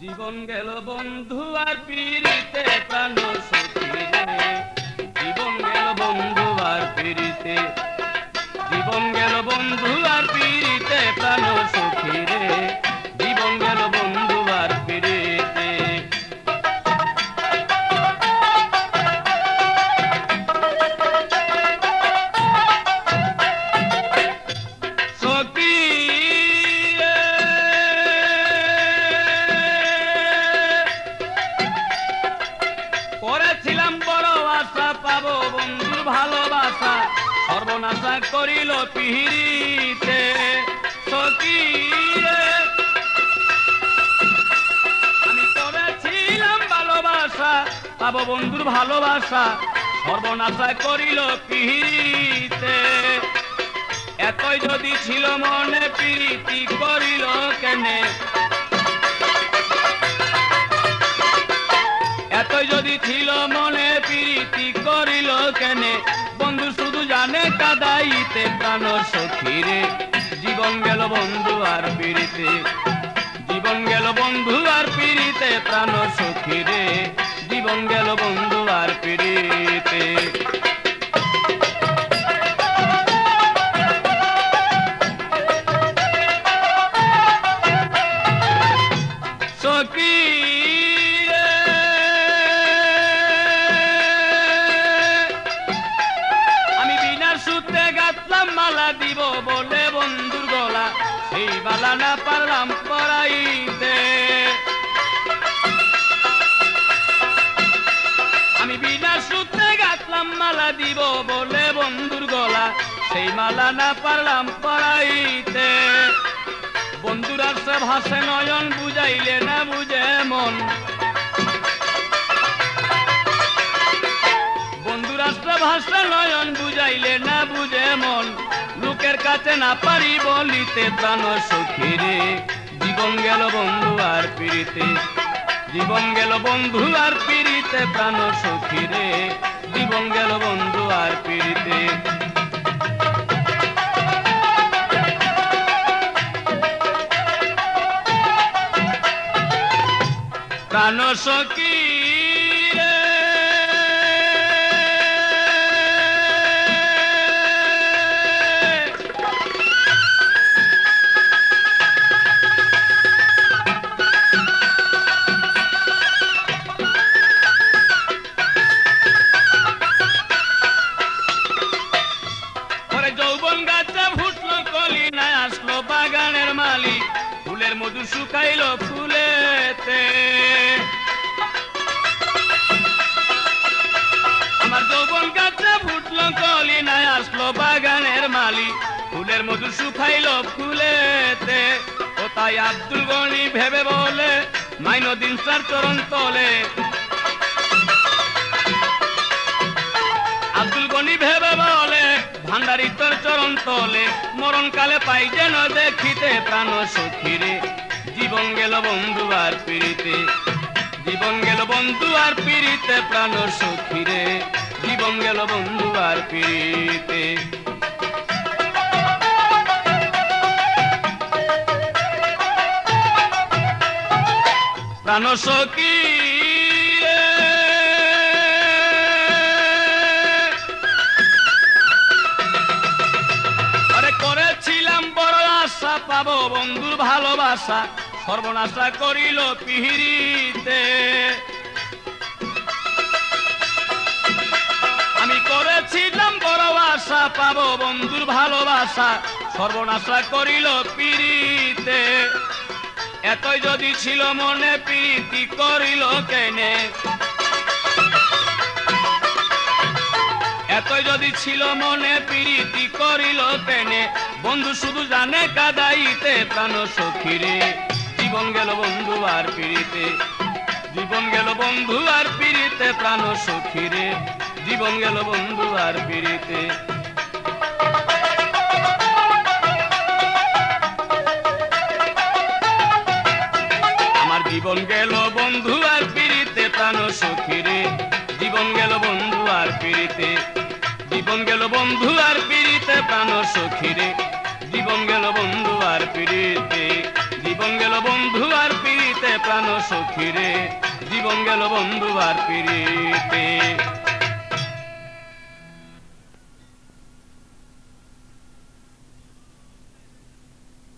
জীবন গেল বন্ধু আর পিড়িতে প্রাণ জীবন গেল বন্ধু আর পিড়িতে। জীবন গেল বন্ধু আর পিড়িতে প্রাণ সখী বন্ধুর ভালোবাসা, সর্বনাশা করিল পিহিরিতে। সখী আমি করেছিলাম ভালোবাসা, পাবো বন্ধুর ভালোবাসা, সর্বনাশা করিল পিহিরিতে। এতই যদি ছিল মনে, প্রীতি করিল কেনে? কেনে? বন্ধু শুধু জানে কাদাইতে প্রাণ সখীরে। জীবন গেল বন্ধু আর পিড়িতে। জীবন গেল বন্ধু আর পিড়িতে প্রাণ সখীরে। জীবন গেল মালা দিব বলে বন্ধুর গলা। সেই মালা না পারলাম পরাইতে আমি বিনা সুতে গাতলাম মালা দিব বলে বন্ধুর গলা। সেই মালা না পারলাম পরাইতে বন্ধুরা সে ভাসে নয়ন বুঝাইলে না বুঝে মন। বন্ধুরা সে ভাসে নয়ন বুঝাইলে না বুঝে লোকের কাছে না পারি বলিতে প্রাণ সখীরে জীবন গেল বন্ধু আর পিড়িতে, জীবন গেল বন্ধু আর পিড়িতে প্রাণ সখীরে জীবন গেল বন্ধু আর পিড়িতে। প্রাণ সখী ওরে যৌবন গাছে ফুটলো কলি না আসলো বাগানের মালি ফুলের মধু শুকাইলো ফুলেতে। আমার যৌবন গাছে ফুটলো কলি না আসলো বাগানের মালি ফুলের মধু শুকাইলো ফুলেতে। ও তাই আব্দুল গনি ভেবে বলে মাইনো দিন সার চরণ তলে। ভান্ডারি তোর চরণ তলে মরণ কালে পাই যেন দেখিতে প্রাণ সখীরে। জীবন গেল বন্ধু আর পিড়িতে, জীবন গেল বন্ধু আর পিড়িতে প্রাণ সখীরে। জীবন গেল বন্ধু আর পিড়িতে। প্রাণ সখী পাবো বন্ধুর ভালোবাসা, সর্বনাশা করিল পিহিরিতে। আমি করেছিলাম বড় আশা, পাবো বন্ধুর ভালোবাসা, সর্বনাশা করিল পিড়িতে এতই যদি ছিল মনে, প্রীতি করিল কেনে? এতই যদি ছিল মনে, প্রীতি করিল কেনে বন্ধু শুধু জানে কাদাইতে প্রাণ সখীরে। জীবন গেল বন্ধু আর পিড়িতে জীবন গেল বন্ধু আর পিড়িতে প্রাণ সখীরে। জীবন গেল বন্ধু আর পিড়িতে আমার জীবন গেল বন্ধু আর পিড়িতে প্রাণ সখীরে। জীবন গেল বন্ধু আর পিড়িতে জীবন গেল বন্ধু আর পিড়িতে প্রাণ সখীরে। জীবন গেল বন্ধু আর পিড়িতে। জীবন গেল বন্ধু আর পিড়িতে প্রাণ সখিরে। জীবন গেল বন্ধু আর পিড়িতে।